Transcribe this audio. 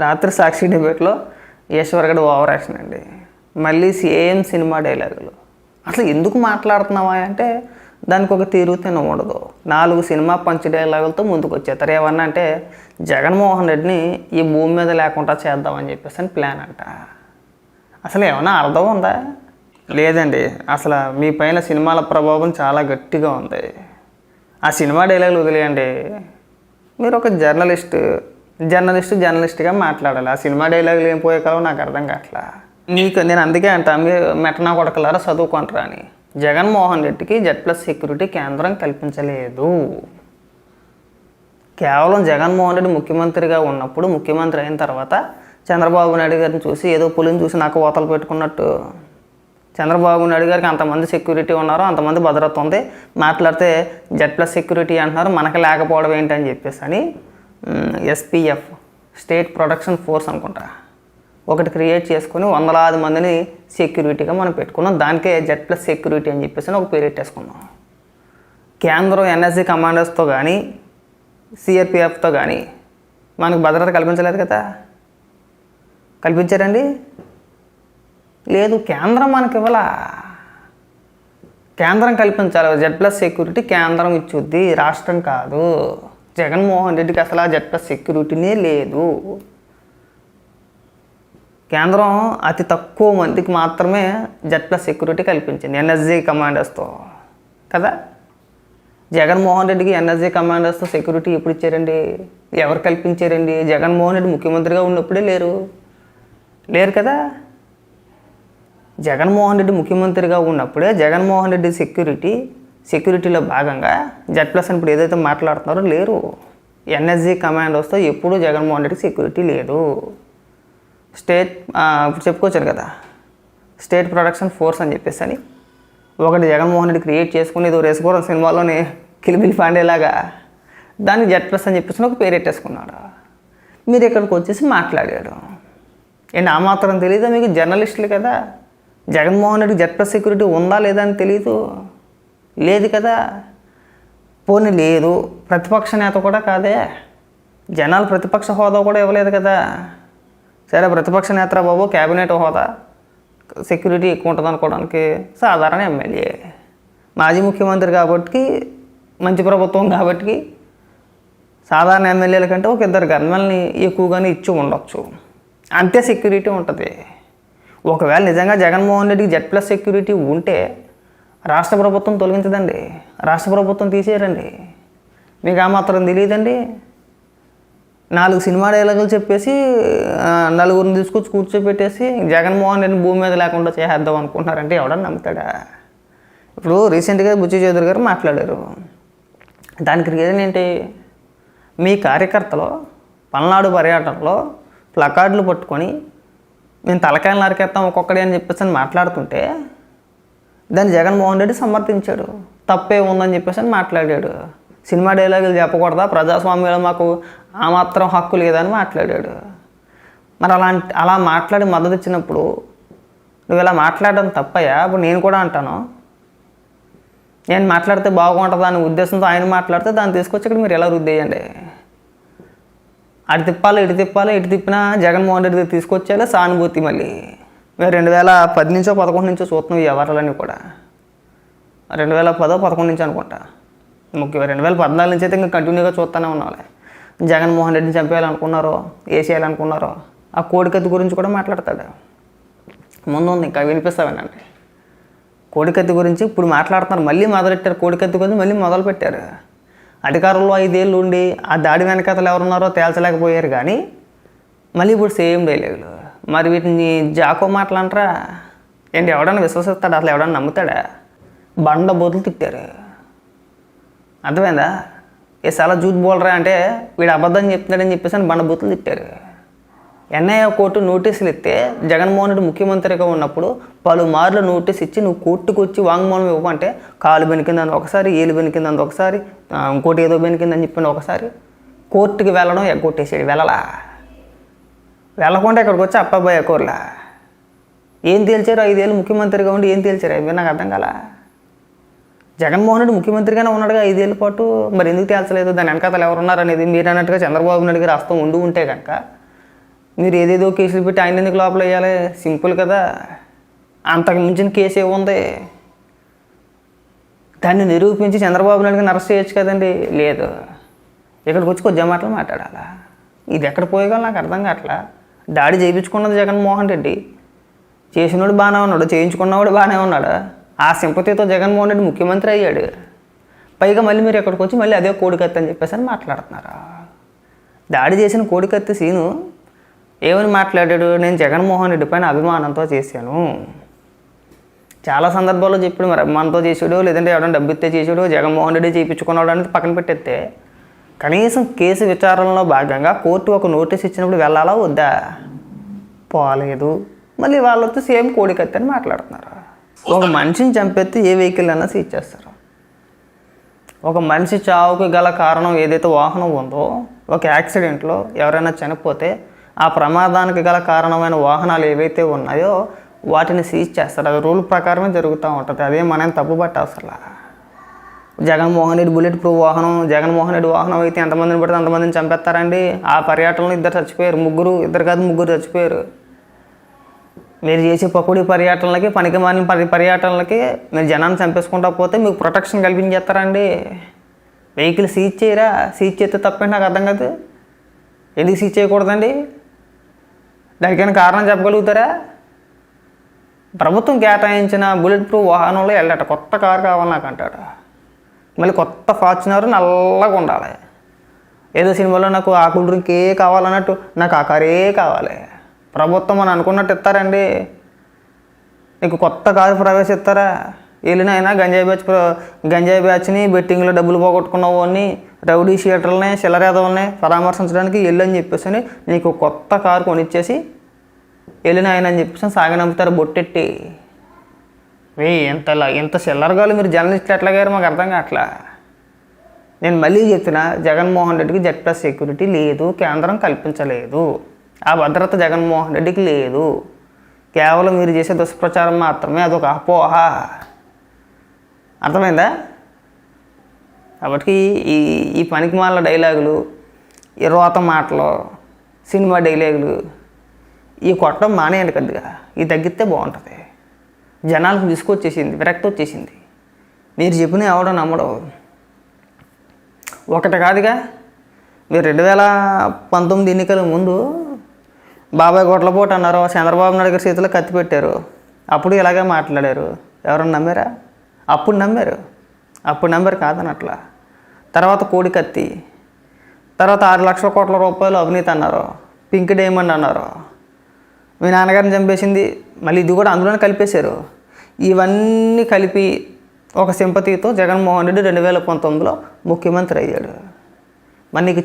రాత్రి సాక్షి డిబేట్లో ఈశ్వర్గడ్ over action అండి. మళ్ళీ సేమ్ సినిమా డైలాగులు. అసలు ఎందుకు మాట్లాడుతున్నావా అంటే దానికి ఒక తీరు తిన ఉండదు నాలుగు సినిమా పంచ్ డైలాగులతో ముందుకు వచ్చేస్తారు ఏమన్నా అంటే జగన్మోహన్ రెడ్డిని ఈ భూమి మీద లేకుండా చేద్దామని చెప్పేసి అని ప్లాన్ అంట. అసలు ఏమైనా అర్థం ఉందా? లేదండి. అసలు మీ పైన సినిమాల ప్రభావం చాలా గట్టిగా ఉంది. ఆ సినిమా డైలాగులు వదిలేయండి. మీరు ఒక జర్నలిస్ట్ జర్నలిస్ట్ జర్నలిస్ట్గా మాట్లాడాలి. ఆ సినిమా డైలాగులు ఏం పోయే కాలం నాకు అర్థం కావట్లా. నీకు నేను అందుకే అంటా మీరు మెటనా కొడకలారా చదువుకుంటారా అని. జగన్మోహన్ రెడ్డికి జెడ్ ప్లస్ సెక్యూరిటీ కేంద్రం కల్పించలేదు. కేవలం జగన్మోహన్ రెడ్డి ముఖ్యమంత్రిగా ఉన్నప్పుడు ముఖ్యమంత్రి అయిన తర్వాత చంద్రబాబు నాయుడు గారిని చూసి ఏదో పులిని చూసి నాకు ఓతలు పెట్టుకున్నట్టు. చంద్రబాబు నాయుడు గారికి అంతమంది సెక్యూరిటీ ఉన్నారు అంతమంది భద్రత ఉంది. మాట్లాడితే జెడ్ ప్లస్ సెక్యూరిటీ అంటున్నారు మనకి లేకపోవడం ఏంటని చెప్పేసి అని ఎస్పీఎఫ్ స్టేట్ ప్రొటెక్షన్ ఫోర్స్ అనుకుంటా. ఒకటి క్రియేట్ చేసుకొని వందలాది మందిని సెక్యూరిటీగా మనం పెట్టుకున్నాం. దానికే జెడ్ ప్లస్ సెక్యూరిటీ అని చెప్పేసి ఒక పేరు పెట్టేసుకున్నాం. కేంద్రం ఎన్ఎస్జీ కమాండర్స్తో కానీ సిఆర్పిఎఫ్తో కానీ మనకు భద్రత కల్పించలేదు కదా. కల్పించారండి? లేదు కేంద్రం మనకి ఇవ్వాలా? కేంద్రం కల్పించాలి. జెడ్ ప్లస్ సెక్యూరిటీ కేంద్రం ఇచ్చుద్ది రాష్ట్రం కాదు. జగన్మోహన్ రెడ్డికి అసలు ఆ జట్ల సెక్యూరిటీనే లేదు. కేంద్రం అతి తక్కువ మందికి మాత్రమే జట్ల సెక్యూరిటీ కల్పించింది ఎన్ఎస్జీ కమాండర్స్తో కదా? జగన్మోహన్ రెడ్డికి ఎన్ఎస్జీ కమాండర్స్తో సెక్యూరిటీ ఎప్పుడు ఇచ్చారండి? ఎవరు కల్పించారండి? జగన్మోహన్ రెడ్డి ముఖ్యమంత్రిగా ఉన్నప్పుడే లేరు. లేరు కదా? జగన్మోహన్ రెడ్డి ముఖ్యమంత్రిగా ఉన్నప్పుడే జగన్మోహన్ రెడ్డి సెక్యూరిటీ సెక్యూరిటీలో భాగంగా జెడ్ ప్లస్ అని ఇప్పుడు ఏదైతే మాట్లాడుతున్నారో లేరు. ఎన్ఎస్జీ వస్తే ఎప్పుడూ జగన్మోహన్ రెడ్డికి సెక్యూరిటీ లేదు. స్టేట్ ఇప్పుడు చెప్పుకోవచ్చారు కదా స్టేట్ ప్రొడక్షన్ ఫోర్స్ అని చెప్పేసి అని ఒకటి జగన్మోహన్ రెడ్డి క్రియేట్ చేసుకుని ఏదో రేసుకోవడం సినిమాలోనే కిలిబిలి పాండేలాగా దాన్ని జెడ్ ప్లస్ అని చెప్పేసి ఒక పేరు మీరు ఇక్కడికి వచ్చేసి మాట్లాడాడు అండ్ ఆ మాత్రం తెలియదు మీకు? జర్నలిస్టులు కదా. Jaganmohan Reddy Z plus security ఉందా లేదా అని తెలియదు లేదు కదా. పోనీ లేదు. ప్రతిపక్ష నేత కూడా కాదే. జనాలు ప్రతిపక్ష హోదా కూడా ఇవ్వలేదు కదా. సరే ప్రతిపక్ష నేత బాబు? క్యాబినెట్ హోదా. సెక్యూరిటీ ఎక్కువ ఉంటుంది అనుకోవడానికి సాధారణ ఎమ్మెల్యే. మాజీ ముఖ్యమంత్రి కాబట్టి మంచి ప్రభుత్వం కాబట్టి సాధారణ ఎమ్మెల్యేల కంటే ఒక ఇద్దరు గన్మెల్ని ఎక్కువగానే ఇచ్చి ఉండొచ్చు. అంతే సెక్యూరిటీ ఉంటుంది. ఒకవేళ నిజంగా జగన్మోహన్ రెడ్డికి జెడ్ ప్లస్ సెక్యూరిటీ ఉంటే రాష్ట్ర ప్రభుత్వం తొలగించదండి. రాష్ట్ర ప్రభుత్వం తీసేయరండి. మీకు ఆ మాత్రం తెలియదండి. నాలుగు సినిమా డైలాగులు చెప్పేసి నలుగురిని తీసుకొచ్చి కూర్చోబెట్టేసి జగన్మోహన్ రెడ్డి భూమి మీద లేకుండా చేసేద్దాం అనుకుంటున్నారంటే ఎవడన్నా నమ్ముతాడా? ఇప్పుడు రీసెంట్గా బుచ్చి చౌదరి గారు మాట్లాడారు. దానికి రీజన్ ఏంటి? మీ కార్యకర్తలు పల్నాడు పర్యటనలో ప్లకార్డులు పట్టుకొని మేము తలకాయలు నరికేస్తాం ఒక్కొక్కడే అని చెప్పేసి అని మాట్లాడుతుంటే దాన్ని జగన్మోహన్ రెడ్డి సమర్థించాడు. తప్పే ఉందని చెప్పేసి అని మాట్లాడాడు. సినిమా డైలాగులు చెప్పకూడదా? ప్రజాస్వామ్యంలో మాకు ఆ మాత్రం హక్కు లేదని మాట్లాడాడు. మరి అలాంటి అలా మాట్లాడి మద్దతు ఇచ్చినప్పుడు నువ్వు ఇలా మాట్లాడడం తప్పయ్యా ఇప్పుడు నేను కూడా అంటాను. నేను మాట్లాడితే బాగుంటుంది అనే ఉద్దేశంతో ఆయన మాట్లాడితే దాన్ని తీసుకొచ్చి ఇక్కడ మీరు ఎలా రుద్దేయండి? అటు తిప్పాలి ఇటు తిప్పాలి ఇటు తిప్పినా జగన్మోహన్ రెడ్డి తీసుకొచ్చేలా సానుభూతి మళ్ళీ. రెండు వేల పది నుంచో పదకొండు నుంచో చూస్తున్నాం ఈ వ్యవహారాలన్నీ కూడా. రెండు వేల పదో పదకొండు నుంచి అనుకుంటా. ముఖ్య రెండు వేల పద్నాలుగు నుంచి అయితే ఇంకా కంటిన్యూగా చూస్తూనే ఉన్నాలే జగన్మోహన్ రెడ్డిని చంపేయాలనుకున్నారో వేసేయాలనుకున్నారో ఆ కోడికత్తి గురించి కూడా మాట్లాడతాడు. ముందు ఉంది ఇంకా వినిపిస్తావేనండి కోడికత్తి గురించి ఇప్పుడు మాట్లాడుతున్నారు. మళ్ళీ మొదలెట్టారు? కోడికత్తి గురించి మళ్ళీ మొదలు పెట్టారు అధికారంలో ఐదేళ్ళు ఉండి ఆ దాడి వెనకతలు ఎవరున్నారో తేల్చలేకపోయారు కానీ మళ్ళీ ఇప్పుడు సేమ్ డైలాగులు. మరి వీటిని జాకో మాటలంటారా ఏంటి ఎవడన్నా విశ్వసిస్తాడు? అసలు ఎవడన్నా నమ్ముతాడా? బండ బోతులు తిట్టారు. అర్థమైందా? ఏ సెల జూత్ బోలరా అంటే వీడు అబద్ధం చెప్తున్నాడని చెప్పేసి అని బండ బూతులు తిట్టారు. ఎన్ఐఏ కోర్టు నోటీసులు ఇస్తే జగన్మోహన్ రెడ్డి ముఖ్యమంత్రిగా ఉన్నప్పుడు పలుమార్లు నోటీస్ ఇచ్చి నువ్వు కోర్టుకు వచ్చి వాంగ్మూలం ఇవ్వమంటే కాలు బెనికిందని ఒకసారి ఏలు బెనికిందని ఒకసారి ఇంకోటి ఏదో బెనికిందని చెప్పిన ఒకసారి. కోర్టుకి వెళ్ళడం ఎగ్గొట్టేసాడు వెళ్ళలా? వెళ్ళకుండా ఇక్కడికి వచ్చి అప్పాబాయ్ కోర్లా? ఏం తేల్చారు? ఐదేళ్ళు ముఖ్యమంత్రిగా ఉండి ఏం తేల్చారు? అవి నాకు అర్థం కాల? జగన్మోహన్ రెడ్డి ముఖ్యమంత్రిగానే ఉన్నాడుగా ఐదేళ్ళ పాటు. మరి ఎందుకు తేల్చలేదు? దాని వెనకాతలు ఎవరున్నారు అనేది మీరు అన్నట్టుగా చంద్రబాబు నాయుడు గారు హస్తం ఉండి ఉంటే కనుక మీరు ఏదేదో కేసులు పెట్టి ఆయన ఎందుకు లోపల వేయాలి? సింపుల్ కదా. అంతకు మించిన కేసు ఏముంది దాన్ని నిరూపించి చంద్రబాబు నాయుడుని అరెస్ట్ చేయొచ్చు కదండి. లేదు. ఇక్కడికి వచ్చి కొద్దిగా మాటలు మాట్లాడాలా? ఇది ఎక్కడ పోయేగా నాకు అర్థం కావట్లా? దాడి చేయించుకున్నది జగన్మోహన్ రెడ్డి. చేసినోడు బాగానే ఉన్నాడు చేయించుకున్నవాడు బాగానే ఉన్నాడు? ఆ సింపతితో జగన్మోహన్ రెడ్డి ముఖ్యమంత్రి అయ్యాడు. పైగా మళ్ళీ మీరు ఎక్కడికి వచ్చి మళ్ళీ అదే కోడికత్తి అని చెప్పేసి అని మాట్లాడుతున్నారా? దాడి చేసిన కోడికత్తి సీను ఏమని మాట్లాడాడు? నేను జగన్మోహన్ రెడ్డి పైన అభిమానంతో చేశాను. చాలా సందర్భాల్లో చెప్పాడు మరి అభిమానంతో చేసాడు లేదంటే ఎవడన్నా డబ్బు ఇస్తే చేసాడు జగన్మోహన్ రెడ్డి చేయించుకున్నాడు అనేది పక్కన పెట్టేస్తే కనీసం కేసు విచారణలో భాగంగా కోర్టు ఒక నోటీస్ ఇచ్చినప్పుడు వెళ్ళాలా వద్దా? పోలేదు. మళ్ళీ వాళ్ళతో సేమ్ కోడికత్తి అని మాట్లాడుతున్నారు. ఒక మనిషిని చంపేస్తే ఏ వెహికల్ అయినా సీజ్ చేస్తారు. ఒక మనిషి చావుకు గల కారణం ఏదైతే వాహనం ఉందో ఒక యాక్సిడెంట్లో ఎవరైనా చనిపోతే ఆ ప్రమాదానికి గల కారణమైన వాహనాలు ఏవైతే ఉన్నాయో వాటిని సీజ్ చేస్తారు. అది రూల్ ప్రకారమే జరుగుతూ ఉంటుంది. అదే మనం తప్పు పట్టవసలా జగన్మోహన్ రెడ్డి బుల్లెట్ ప్రూఫ్ వాహనం జగన్మోహన్ రెడ్డి వాహనం అయితే ఎంతమందిని పడితే అంతమందిని చంపేస్తారండి. ఆ పర్యటనలో ఇద్దరు చచ్చిపోయారు. ముగ్గురు ఇద్దరు కాదు ముగ్గురు చచ్చిపోయారు. మీరు చేసే పకోడీ పర్యటనలకి పనికి మాని పరి పర్యటనలకి మీరు జనాన్ని చంపేసుకుంటా పోతే మీకు ప్రొటెక్షన్ కల్పించేస్తారండి. వెహికల్ సీజ్ చేయరా? సీజ్ చేస్తే తప్పండి నాకు అర్థం కాదు. ఎందుకు సీజ్ చేయకూడదండి? దానికైనా కారణం చెప్పగలుగుతారా? ప్రభుత్వం కేటాయించిన బుల్లెట్ ప్రూఫ్ వాహనంలో వెళ్ళట. కొత్త కారు కావాలి నాకు అంటాడు. మళ్ళీ కొత్త ఫార్చునర్ నల్లగా ఉండాలి. ఏదో సినిమాలో నాకు ఆ కూల్ డ్రింక్ ఏ కావాలన్నట్టు నాకు ఆ కారే కావాలి. ప్రభుత్వం అని అనుకున్నట్టు ఇస్తారండి. నీకు కొత్త కారు ప్రవేశిస్తారా? వెళ్ళినైనా గంజాయి బ్యాచ్ గంజాయి బ్యాచ్ని బెట్టింగ్లో డబ్బులు పోగొట్టుకున్నావు అని రౌడీ షీటర్లని శిలరేదవుల్ని పరామర్శించడానికి వెళ్ళని చెప్పేసి అని నీకు కొత్త కారు కొనిచ్చేసి వెళ్ళిన ఆయన అని చెప్పేసి సాగనంపుతారు బొట్టెట్టి. వే ఎంత ఎంత చిల్లరగాలు మీరు జర్నలిస్టులు ఎట్లాగారు మాకు అర్థం కావట్లా. నేను మళ్ళీ చెప్తున్నా జగన్మోహన్ రెడ్డికి జెడ్ ప్లస్ సెక్యూరిటీ లేదు కేంద్రం కల్పించలేదు. ఆ భద్రత జగన్మోహన్ రెడ్డికి లేదు. కేవలం మీరు చేసే దుష్ప్రచారం మాత్రమే అదొక అపోహ. అర్థమైందా? కాబట్టి ఈ ఈ పనికి మాల డైలాగులు ఈ రోత మాటలు సినిమా డైలాగులు ఈ కొట్టడం మానేయండి కొద్దిగా. ఇది తగ్గితే బాగుంటుంది. జనాలకు విసుకొచ్చేసింది విరక్తి వచ్చేసింది మీరు చెప్పిన ఎవడో నమ్మడం. ఒకటి కాదుగా మీరు రెండు వేల పంతొమ్మిది ఎన్నికల ముందు బాబాయ్ గొట్లపోటు అన్నారు చంద్రబాబు నాయుడు గారి చేతిలో కత్తి పెట్టారు. అప్పుడు ఇలాగే మాట్లాడారు. ఎవరన్నా నమ్మారా? అప్పుడు నమ్మారు. అప్పుడు నమ్మారు కాదనట్లా. తర్వాత కోడి కత్తి. తర్వాత ఆరు లక్షల కోట్ల రూపాయలు అవినీతి అన్నారు. పింక్ డైమండ్ అన్నారు. మీ నాన్నగారిని చంపేసింది మళ్ళీ ఇది కూడా అందులోనే కలిపేశారు. ఇవన్నీ కలిపి ఒక సింపతితో జగన్మోహన్ రెడ్డి రెండు వేల పంతొమ్మిదిలో ముఖ్యమంత్రి అయ్యాడు. మరి నీకు